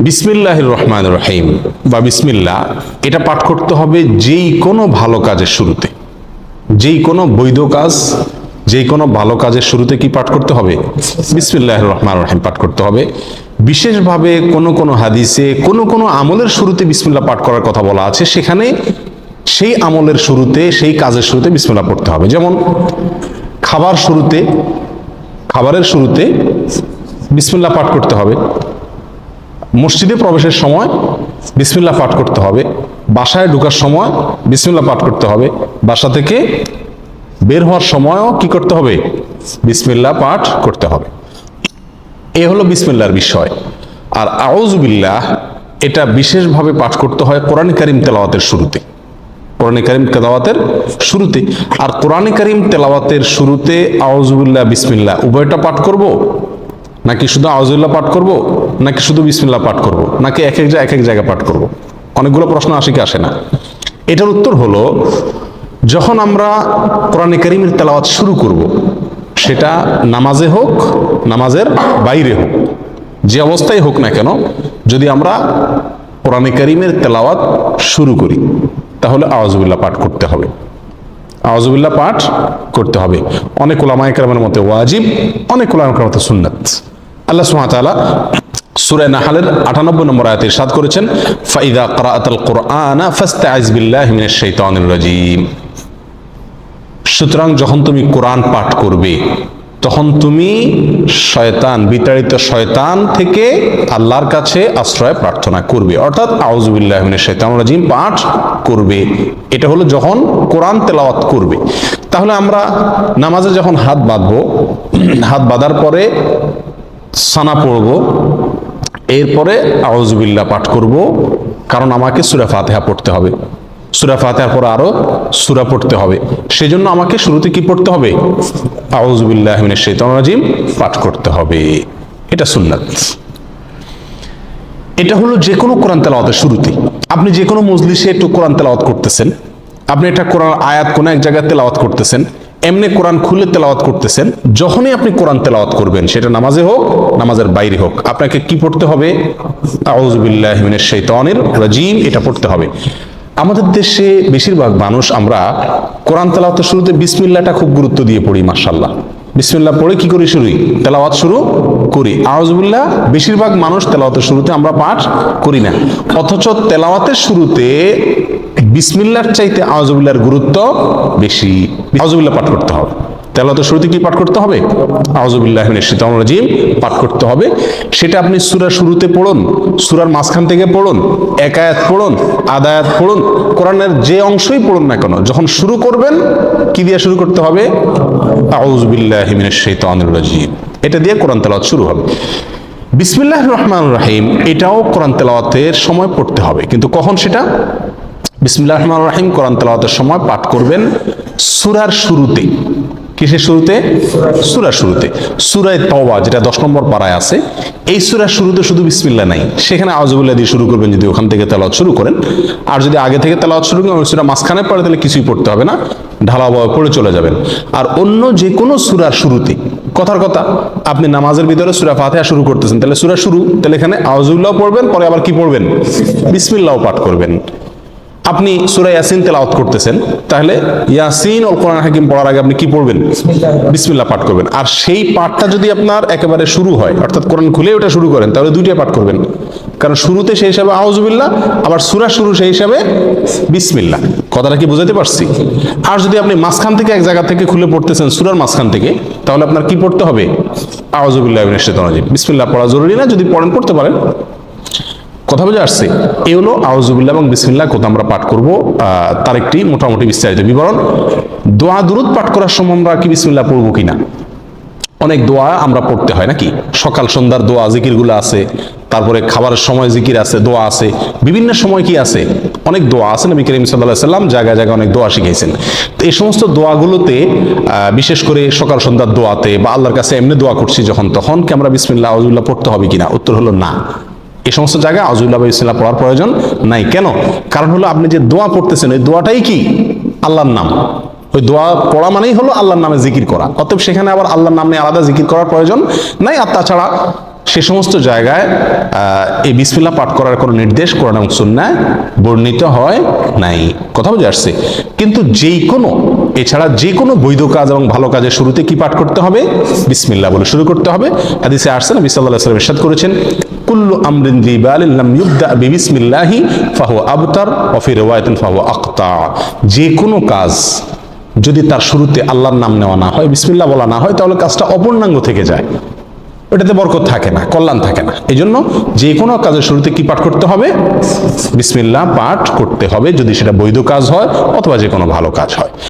বিসমিল্লাহ রহমান রহিম বা বিসমিল্লাহ এটা পাঠ করতে হবে যেই কোনো ভালো কাজের শুরুতে। যেই কোনো বৈধ কাজ, যেই কোনো ভালো কাজের শুরুতে কি পাঠ করতে হবে? বিসমিল্লাহ রহমান রহিম পাঠ করতে হবে। বিশেষভাবে কোনো কোনো হাদিসে, কোনো কোনো আমলের শুরুতে বিসমিল্লাহ পাঠ করার কথা বলা আছে। সেখানে সেই আমলের শুরুতে, সেই কাজের শুরুতে বিসমিল্লা পড়তে হবে। যেমন, খাবার শুরুতে, খাবারের শুরুতে বিসমিল্লাহ পাঠ করতে হবে। মসজিদে প্রবেশের সময় বিসমিল্লা পাঠ করতে হবে, বাসায় ঢোকার সময় বিসমিল্লা পাঠ করতে হবে, বাসা থেকে বের হওয়ার সময়ও কি করতে হবে? বিসমিল্লাহ পাঠ করতে হবে। এ হলো বিসমিল্লার বিষয়। আর আউজুবিল্লাহ এটা বিশেষভাবে পাঠ করতে হয় কোরআন করিম তেলাওয়াতের শুরুতে। কোরআন করিম তেলাওয়াতের শুরুতে। আর কোরআন করিম তেলাওয়াতের শুরুতে আউজুবিল্লাহ বিসমিল্লাহ, উভয়টা পাঠ করব? নাকি শুধু আউজুল্লাহ পাঠ করব? নাকি শুধু বিসমিল্লাহ পাঠ করব? নাকি এক এক এক এক জায়গায় পাঠ করব? অনেকগুলো প্রশ্ন আসে কি আসে না? এটার উত্তর হলো, যখন আমরা কোরআনে করিমের তেলাওয়াত শুরু করব, সেটা নামাজে হোক, নামাজের বাইরে হোক, যে অবস্থায় হোক না কেন, যদি আমরা কোরআনে করিমের তেলাওয়াত শুরু করি, তাহলে আওয়াজবিল্লাহ পাঠ করতে হবে। আওয়াজবিল্লাহ পাঠ করতে হবে। অনেক কেরামের মতে ওয়াজিব, অনেক ওলামায় কেরামের মতে সুন্নাত। আল্লাহ তাআলা সূরা নাহালের 98 নম্বর আয়াতে ইরশাদ করেছেন, ফাইদা ক্রাআতাল কুরআনা ফাস্তাইজ বিল্লাহি মিনাশ শাইতানির রাজীম। সুতরাং যখন তুমি কোরআন পাঠ করবে, তখন তুমি শয়তান, বিতাড়িত শয়তান থেকে আল্লাহর কাছে আশ্রয় প্রার্থনা করবে। অর্থাৎ আউজুবিল্লাহ মিনাশ শাইতানির রাজীম পাঠ করবে। এটা হলো যখন কোরআন তেলাওয়াত করবে। তাহলে আমরা নামাজে যখন হাত বাঁধবো, হাত বাঁধার পরে সানা পড়ব এরপরে আউজুবিল্লাহ পাঠ করব, কারণ আমাকে সুরা ফাতেহা পড়তে হবে। সুরা ফাতেহার পর আরও সুরা পড়তে হবে। সেজন্য আমাকে শুরুতে কি পড়তে হবে? আউজুবিল্লাহ রাজিম, পাঠ করতে হবে। এটা সুন্নাত। এটা হলো যে কোনো কোরআন তেলাওয়াতের শুরুতে। আপনি যে কোনো মজলিসে একটু কোরআন তেলাওয়াত করতেছেন, আপনি একটা কোরআন আয়াত কোনো এক জায়গায় তেলাওয়াত করতেছেন, এমনি কোরআন খুলে তেলাওয়াত করতেছেন, যখনই আপনি কোরআন তেলাওয়াত করবেন, সেটা নামাজে হোক নামাজের বাইরে হোক। আপনাকে কি পড়তে হবে? আউজুবিল্লাহ মিনাশ রাজিম, এটা পড়তে হবে। আমাদের দেশে বেশিরভাগ মানুষ আমরা কোরআন তেলাওয়াতের শুরুতে বিসমিল্লাহটা খুব গুরুত্ব দিয়ে পড়ি মাশাল্লাহ বিসমিল্লাহ পড়ে কি করি শুরু তেলাওয়াত শুরু করি। আউজুবিল্লাহ বেশিরভাগ মানুষ তেলাওয়াতের শুরুতে আমরা পাঠ করি না। অথচ তেলাওয়াতের শুরুতে বিসমিল্লার চাইতে আউজুবিল্লাহর গুরুত্ব বেশি। আউজুবিল্লাহ পাঠ করতে হবে। তেলাওয়াতের শুরুতে কি পাঠ করতে হবে? আউজুবিল্লাহ রাজিম, পাঠ করতে হবে। সেটা আপনি সুরার শুরুতে পড়ুন, সুরার মাঝখান থেকে পড়ুন, এক আয়াত পড়ুন, আধা আয়াত পড়ুন, কোরআনের যে অংশই পড়ুন না কেন, যখন শুরু করবেন, কি দিয়ে শুরু করতে হবে? আউজুবিল্লাহ শাইতানির রাজিম। এটা দিয়ে কোরআন তেলাওয়াত শুরু হবে। বিসমিল্লাহ রহমান রাহিম, এটাও কোরআন তেলাওয়াতের সময় পড়তে হবে। কিন্তু কখন সেটা? বিসমিল্লাহ রহমান রাহিম, কোরআন তেলাওয়াতের সময় পাঠ করবেন সুরার শুরুতে কিসের শুরুতে? সুরার শুরুতে। সুরায় তওবা, যেটা দশ নম্বর পাড়ায় আছে। এই সুরার শুরুতে শুধু বিসমিল্লা নাই। সেখানে আউজুবিল্লাহ দিয়ে শুরু করবেন যদি ওখান থেকে তেলাওয়াত শুরু করেন। আর যদি আগে থেকে তেলাওয়াত শুরু করেন, ওই সুরা মাঝখানে পড়ে তাহলে কিছুই পড়তে হবে না। ঢালাভাবে পড়ে চলে যাবেন। আর অন্য যে কোনো সুরার শুরুতে, কথার কথা, আপনি নামাজের ভিতরে সুরা ফাতিহা শুরু করতেছেন, তাহলে সুরা শুরু, তাহলে এখানে আউজুল্লাহ পড়বেন, পরে আবার কি পড়বেন? বিসমিল্লাহ পাঠ করবেন। আপনি সুরা ইয়াসিন তেলাওয়াত করতেছেন তাহলে ইয়াসিন ও কোরআন হাকিম পড়ার আগে আপনি কি পড়বেন? বিসমিল্লাহ। পাঠ করবেন। আর সেই পাঠটা যদি আপনার একেবারে শুরু হয় অর্থাৎ কোরআন খুলে ওটা শুরু করেন তাহলে দুইটাই পাঠ করবেন। কারণ শুরুতে সেই হিসাবে আউজুবিল্লাহ আবার সুরা শুরু সেই হিসাবে বিসমিল্লাহ। কথাটা কি বুঝাতে পারছি? আর যদি আপনি মাঝখান থেকে এক জায়গা থেকে খুলে পড়তেছেন সুরার মাঝখান থেকে তাহলে আপনার কি পড়তে হবে? আউজুবিল্লাহ বিসমিল্লাহ পড়া জরুরি না যদি পড়েন পড়তে পারেন। কথা বুঝে আসছে? এ হলো আউজুবিল্লাহ এবং বিসমিল্লাহ কথা আমরা পাঠ করব। তার একটি মোটামুটি বিস্তারিত বিবরণ। দোয়া দুরুদ পাঠ করার সময় আমরা কি বিসমিল্লাহ পড়ব কিনা? অনেক দোয়া আমরা পড়তে হয় নাকি? সকাল সন্ধ্যার দোয়া জিকিরগুলো আছে, তারপরে খাবারের সময় জিকির আছে, দোয়া আছে, বিভিন্ন সময় কি আছে? অনেক দোয়া আছে, নবী করিম সাল্লাহ সাল্লাম জায়গায় জায়গায় অনেক দোয়া শিখিয়েছেন তো এই সমস্ত দোয়াগুলোতে বিশেষ করে সকাল সন্ধ্যার দোয়াতে বা আল্লাহর কাছে এমনি দোয়া করছি যখন, তখন কি আমরা বিসমিল্লাহ আউজুল্লাহ পড়তে হবে কিনা? উত্তর হলো না। এই সমস্ত জায়গায় আজুল্লাহ ইসলাম পড়ার প্রয়োজন নাই। কেন? কারণ হলো আপনি যে দোয়া পড়তেছেন, ওই দোয়াটাই কি? আল্লাহর নাম। ওই দোয়া পড়া মানেই হলো আল্লাহর নামে জিকির করা। অতএব সেখানে আবার আল্লাহর নাম আলাদা জিকির করার প্রয়োজন নাই। আর তাছাড়া সে সমস্ত জায়গায় এই বিসমিল্লাহ পাঠ করার কোনো নির্দেশ কোরআন এবং সুন্নায় বর্ণিত হয় নাই। কথা বুঝে আসছে? কিন্তু যেই কোনো, এছাড়া যে কোনো বৈধ কাজ এবং ভালো কাজের শুরুতে কি পাঠ করতে হবে? বিসমিল্লা বলে শুরু করতে হবে। হাদিসে আসছে নবী সাল্লাল্লাহু আলাইহি ওয়াসাল্লাম ইরশাদ করেছেন, কুল্লু আমরিন দিবালিন লাম ইউবদা বিবিসমিল্লাহি ফাহুয়া আবতার ওয়া ফি রিওয়ায়াতিন ফাহুয়া আক্তা যে কোনো কাজ যদি তার শুরুতে আল্লাহর নাম নেওয়া না হয়, বিসমিল্লাহ বলা না হয়, তাহলে কাজটা অপূর্ণাঙ্গ থেকে যায়। ওটাতে বরকত থাকে না, কল্যাণ থাকে না। এই জন্য যে কোনো কাজের শুরুতে কি পাঠ করতে হবে? বিসমিল্লাহ পাঠ করতে হবে যদি সেটা বৈধ কাজ হয় অথবা যে কোনো ভালো কাজ হয়।